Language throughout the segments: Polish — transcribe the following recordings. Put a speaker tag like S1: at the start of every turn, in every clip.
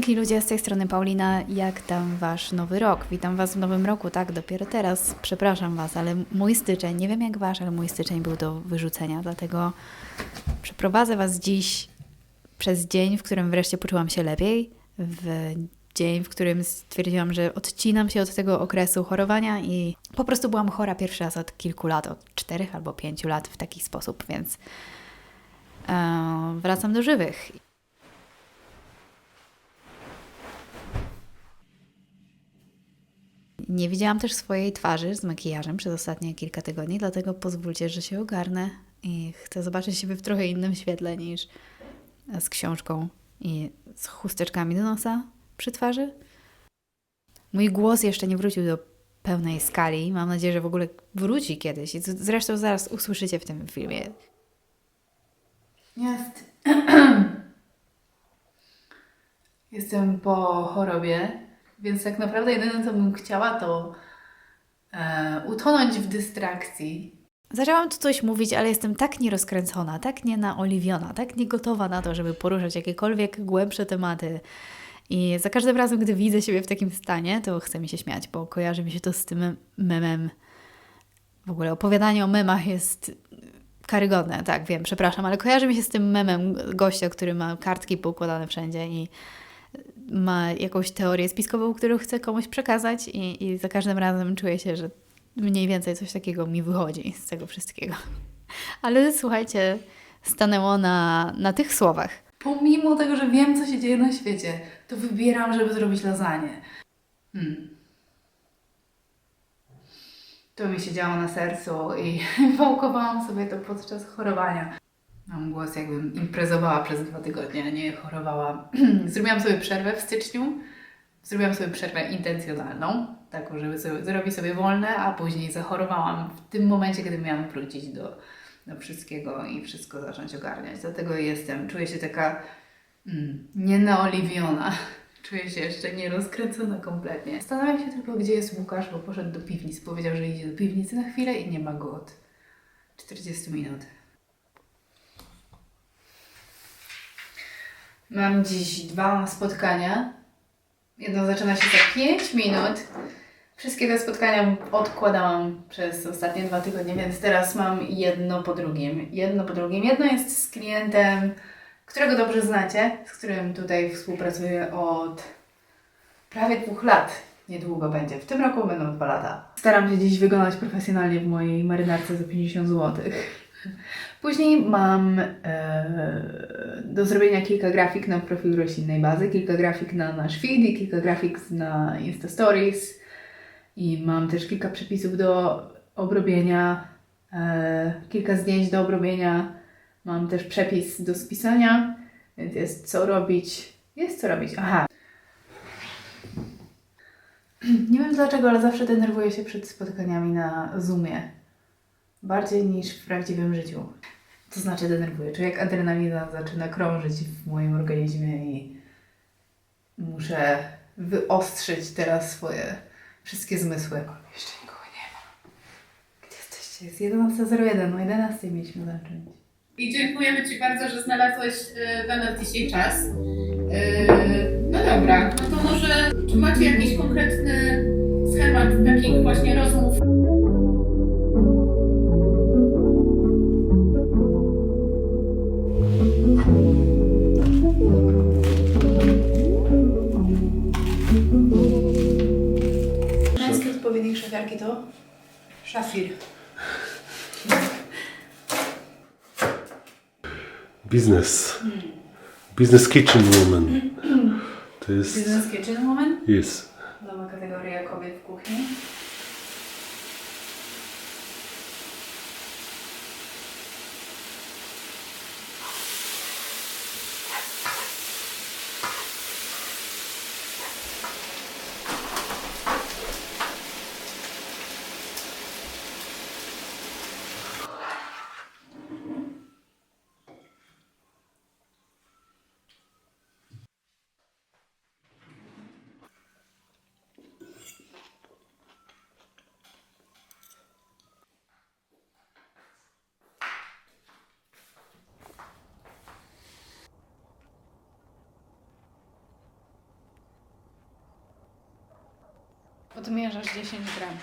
S1: Piękni ludzie, z tej strony Paulina. Jak tam wasz nowy rok? Witam was w nowym roku, tak, dopiero teraz. Przepraszam was, ale mój styczeń, nie wiem jak wasz, ale mój styczeń był do wyrzucenia, dlatego przeprowadzę was dziś przez dzień, w którym wreszcie poczułam się lepiej, w dzień, w którym stwierdziłam, że odcinam się od tego okresu chorowania i po prostu byłam chora pierwszy raz od kilku lat, od czterech albo pięciu lat w taki sposób, więc e, wracam do żywych. Nie widziałam też swojej twarzy z makijażem przez ostatnie kilka tygodni, dlatego pozwólcie, że się ogarnę i chcę zobaczyć siebie w trochę innym świetle niż z książką i z chusteczkami do nosa przy twarzy. Mój głos jeszcze nie wrócił do pełnej skali. Mam nadzieję, że w ogóle wróci kiedyś. I zresztą zaraz usłyszycie w tym filmie.
S2: Jest. Jestem po chorobie, więc tak naprawdę jedyne co bym chciała to e, utonąć w dystrakcji.
S1: Zaczęłam tu coś mówić, ale jestem tak nierozkręcona, tak nienaoliwiona, tak niegotowa na to, żeby poruszać jakiekolwiek głębsze tematy. I za każdym razem, gdy widzę siebie w takim stanie, to chcę mi się śmiać, bo kojarzy mi się to z tym memem. W ogóle opowiadanie o memach jest karygodne, tak, wiem, przepraszam, ale kojarzy mi się z tym memem gościa, który ma kartki poukładane wszędzie i ma jakąś teorię spiskową, którą chce komuś przekazać i, i za każdym razem czuję się, że mniej więcej coś takiego mi wychodzi z tego wszystkiego. Ale słuchajcie, stanęło na, na tych słowach.
S2: Pomimo tego, że wiem co się dzieje na świecie, to wybieram, żeby zrobić lasagne. Hmm. To mi się działo na sercu i wałkowałam sobie to podczas chorowania. Mam głos jakbym imprezowała przez dwa tygodnie, a nie chorowała. Zrobiłam sobie przerwę w styczniu. Zrobiłam sobie przerwę intencjonalną, taką, żeby sobie, zrobić sobie wolne, a później zachorowałam w tym momencie, kiedy miałam wrócić do, do wszystkiego i wszystko zacząć ogarniać. Dlatego jestem, czuję się taka mm, nienaoliwiona. Czuję się jeszcze nie rozkręcona kompletnie. Zastanawiam się tylko, gdzie jest Łukasz, bo poszedł do piwnicy. Powiedział, że idzie do piwnicy na chwilę i nie ma go od 40 minut. Mam dziś dwa spotkania. Jedno zaczyna się za 5 minut. Wszystkie te spotkania odkładałam przez ostatnie dwa tygodnie, więc teraz mam jedno po drugim. Jedno po drugim. Jedno jest z klientem, którego dobrze znacie, z którym tutaj współpracuję od prawie dwóch lat. Niedługo będzie. W tym roku będą dwa lata. Staram się dziś wyglądać profesjonalnie w mojej marynarce za 50 zł. Później mam e, do zrobienia kilka grafik na profil roślinnej bazy, kilka grafik na nasz feed i kilka grafik na Insta Stories. I mam też kilka przepisów do obrobienia, e, kilka zdjęć do obrobienia. Mam też przepis do spisania, więc jest co robić. Jest co robić. Aha. Nie wiem dlaczego, ale zawsze denerwuję się przed spotkaniami na Zoomie. Bardziej niż w prawdziwym życiu. To znaczy denerwuję. Czuję jak adrenalina zaczyna krążyć w moim organizmie i muszę wyostrzyć teraz swoje wszystkie zmysły. Jeszcze nikogo nie ma. Gdzie jesteście? Jest 11.01. O 11.00 mieliśmy zacząć.
S3: I dziękujemy Ci bardzo, że znalazłeś dla nas dzisiaj czas. E, No dobra, no to może czy macie jakiś konkretny schemat takich właśnie rozmów?
S2: To? Szafir.
S4: Business. Business Kitchen Woman. To jest.
S2: Business kitchen moment?
S4: Jest.
S2: Nowa kategoria kobiet w kuchni.
S5: Odmierzasz 10 gram.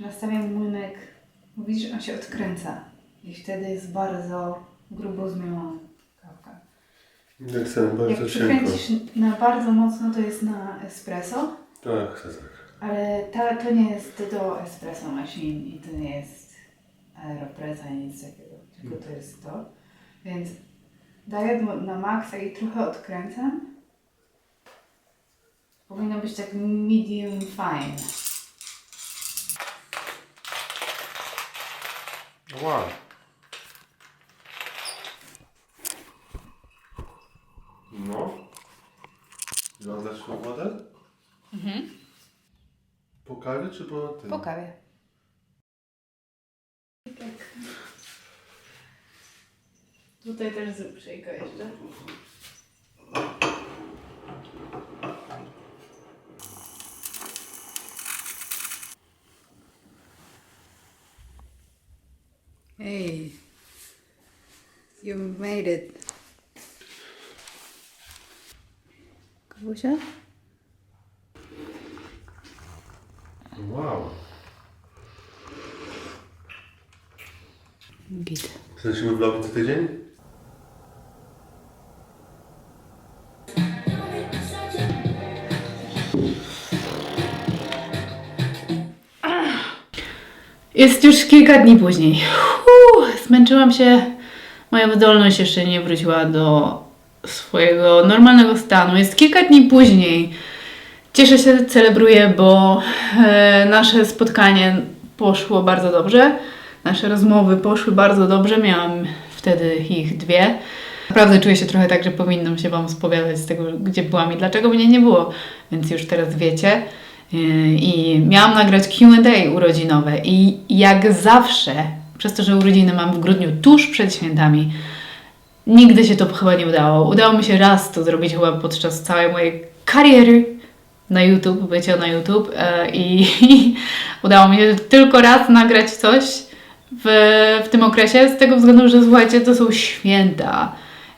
S5: Nastawiam młynek. Widzisz, on się odkręca. I wtedy jest bardzo grubo zmielona kawka.
S4: Napisane bardzo
S5: Jak
S4: cienko.
S5: przykręcisz na bardzo mocno, to jest na espresso.
S4: Tak, tak, tak.
S5: Ale ta, to nie jest do espresso machine i to nie jest aeropress ani nic takiego, tylko to jest to. Więc daję mu na maksa i trochę odkręcam. Powinno być tak medium fine.
S4: Wow. No. Zgadzasz się wodę? Mhm. Po kawie czy po tym?
S5: Po kawie. Tutaj też zrób szejka jeszcze. Hey, you made it. Kubusia?
S4: Wow.
S5: Git.
S4: Kręcimy vlogi co tydzień?
S2: Jest już kilka dni później. Uff, zmęczyłam się. Moja wydolność jeszcze nie wróciła do swojego normalnego stanu. Jest kilka dni później. Cieszę się, celebruję, bo e, nasze spotkanie poszło bardzo dobrze. Nasze rozmowy poszły bardzo dobrze. Miałam wtedy ich dwie. Naprawdę czuję się trochę tak, że powinnam się Wam spowiadać z tego, gdzie byłam i dlaczego mnie nie było. Więc już teraz wiecie. Yy, I miałam nagrać QA urodzinowe, i jak zawsze, przez to, że urodziny mam w grudniu tuż przed świętami, nigdy się to chyba nie udało. Udało mi się raz to zrobić chyba podczas całej mojej kariery na YouTube, bycia na YouTube, e, i, i udało mi się tylko raz nagrać coś w, w tym okresie, z tego względu, że słuchajcie, to są święta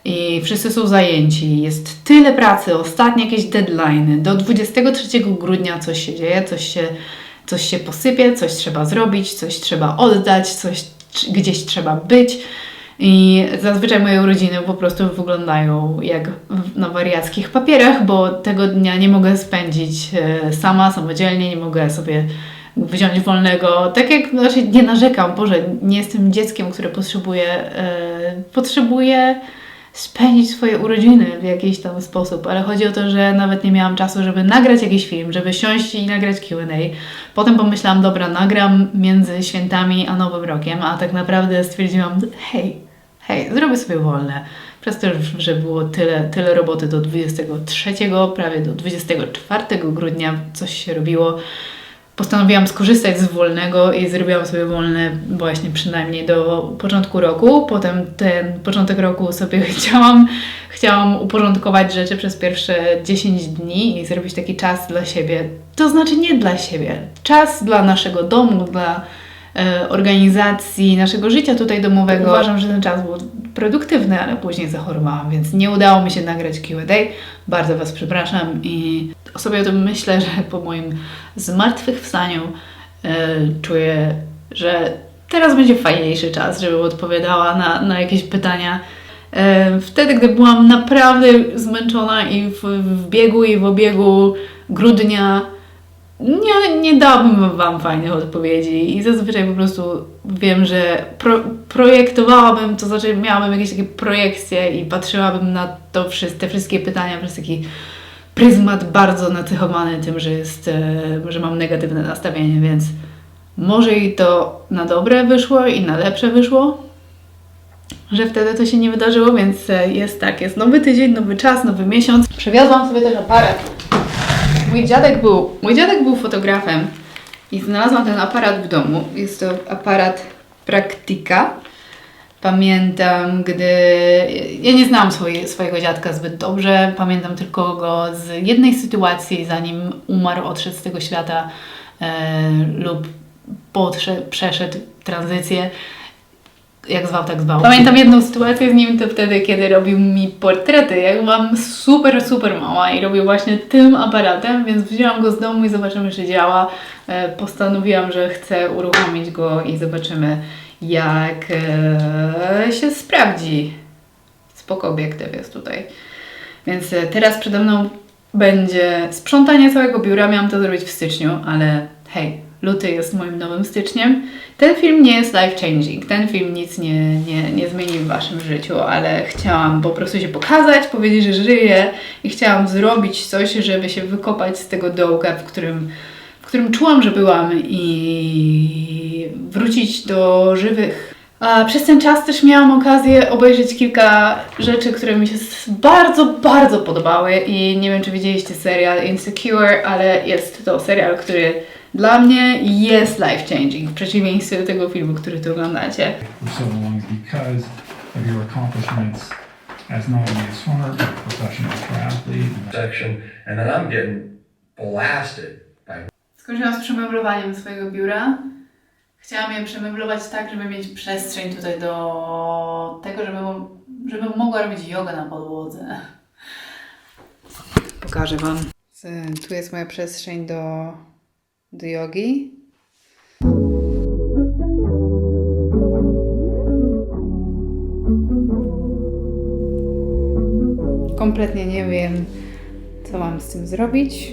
S2: i wszyscy są zajęci. Jest tyle pracy, ostatnie jakieś deadlines. Do 23 grudnia coś się dzieje, coś się, coś się posypie, coś trzeba zrobić, coś trzeba oddać, coś gdzieś trzeba być. I zazwyczaj moje urodziny po prostu wyglądają jak na wariackich papierach, bo tego dnia nie mogę spędzić e, sama, samodzielnie, nie mogę sobie wziąć wolnego. Tak jak, znaczy nie narzekam, Boże, nie jestem dzieckiem, które potrzebuje, e, potrzebuje spędzić swoje urodziny w jakiś tam sposób, ale chodzi o to, że nawet nie miałam czasu, żeby nagrać jakiś film, żeby siąść i nagrać Q&A. Potem pomyślałam, dobra, nagram między świętami a Nowym Rokiem, a tak naprawdę stwierdziłam, hej, hej, zrobię sobie wolne. Przez to, że było tyle, tyle roboty do 23, prawie do 24 grudnia coś się robiło, postanowiłam skorzystać z wolnego i zrobiłam sobie wolne właśnie przynajmniej do początku roku. Potem ten początek roku sobie chciałam, chciałam uporządkować rzeczy przez pierwsze 10 dni i zrobić taki czas dla siebie. To znaczy nie dla siebie, czas dla naszego domu, dla e, organizacji naszego życia tutaj domowego. Uważam, że ten czas był produktywny, ale później zachorowałam, więc nie udało mi się nagrać Q&A. Bardzo Was przepraszam i sobie o tym myślę, że po moim zmartwychwstaniu e, czuję, że teraz będzie fajniejszy czas, żebym odpowiadała na, na jakieś pytania. E, wtedy, gdy byłam naprawdę zmęczona i w, w biegu i w obiegu grudnia nie, nie dałabym Wam fajnych odpowiedzi i zazwyczaj po prostu wiem, że pro, projektowałabym, to znaczy miałabym jakieś takie projekcje i patrzyłabym na to, te wszystkie pytania przez taki pryzmat bardzo nacychowany tym, że jest, e, że mam negatywne nastawienie, więc może i to na dobre wyszło i na lepsze wyszło, że wtedy to się nie wydarzyło, więc e, jest tak, jest nowy tydzień, nowy czas, nowy miesiąc. Przywiozłam sobie też aparat. Mój dziadek był, mój dziadek był fotografem i znalazłam ten aparat w domu. Jest to aparat Praktika. Pamiętam, gdy. Ja nie znałam swoje, swojego dziadka zbyt dobrze. Pamiętam tylko go z jednej sytuacji, zanim umarł, odszedł z tego świata e, lub podszedł, przeszedł tranzycję. Jak zwał, tak zwał. Pamiętam jedną sytuację z nim, to wtedy, kiedy robił mi portrety. Jak byłam super, super mała i robił właśnie tym aparatem, więc wzięłam go z domu i zobaczymy, czy działa. E, Postanowiłam, że chcę uruchomić go i zobaczymy, jak e, się sprawdzi. Spoko obiektyw jest tutaj. Więc e, teraz przede mną będzie sprzątanie całego biura. Miałam to zrobić w styczniu, ale hej, luty jest moim nowym styczniem. Ten film nie jest life changing. Ten film nic nie, nie, nie zmieni w waszym życiu, ale chciałam po prostu się pokazać, powiedzieć, że żyję i chciałam zrobić coś, żeby się wykopać z tego dołka, w którym, w którym czułam, że byłam i wrócić do żywych a przez ten czas też miałam okazję obejrzeć kilka rzeczy, które mi się bardzo, bardzo podobały i nie wiem, czy widzieliście serial Insecure, ale jest to serial, który dla mnie jest life-changing, w przeciwieństwie do tego filmu, który tu oglądacie.
S6: for so long because of your accomplishments as not only a swimmer, but a professional triathlete.
S7: section, and then I'm getting blasted by
S2: Skończyłam z przemeblowaniem swojego biura. Chciałam je przemeblować tak, żeby mieć przestrzeń tutaj do tego, żeby, żebym mogła robić jogę na podłodze. Pokażę Wam. Tu jest moja przestrzeń do, do jogi. Kompletnie nie wiem, co mam z tym zrobić.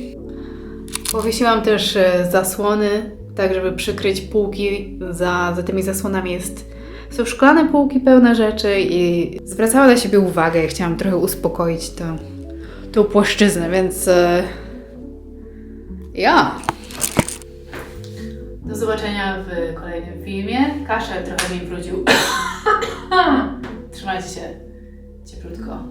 S2: Powiesiłam też e, zasłony, tak żeby przykryć półki. Za, za tymi zasłonami jest, są szklane półki pełne rzeczy i zwracała na siebie uwagę. Ja chciałam trochę uspokoić tę, tą płaszczyznę, więc e, ja. Do zobaczenia w kolejnym filmie. Kaszel trochę mi wrócił. Trzymajcie się cieplutko.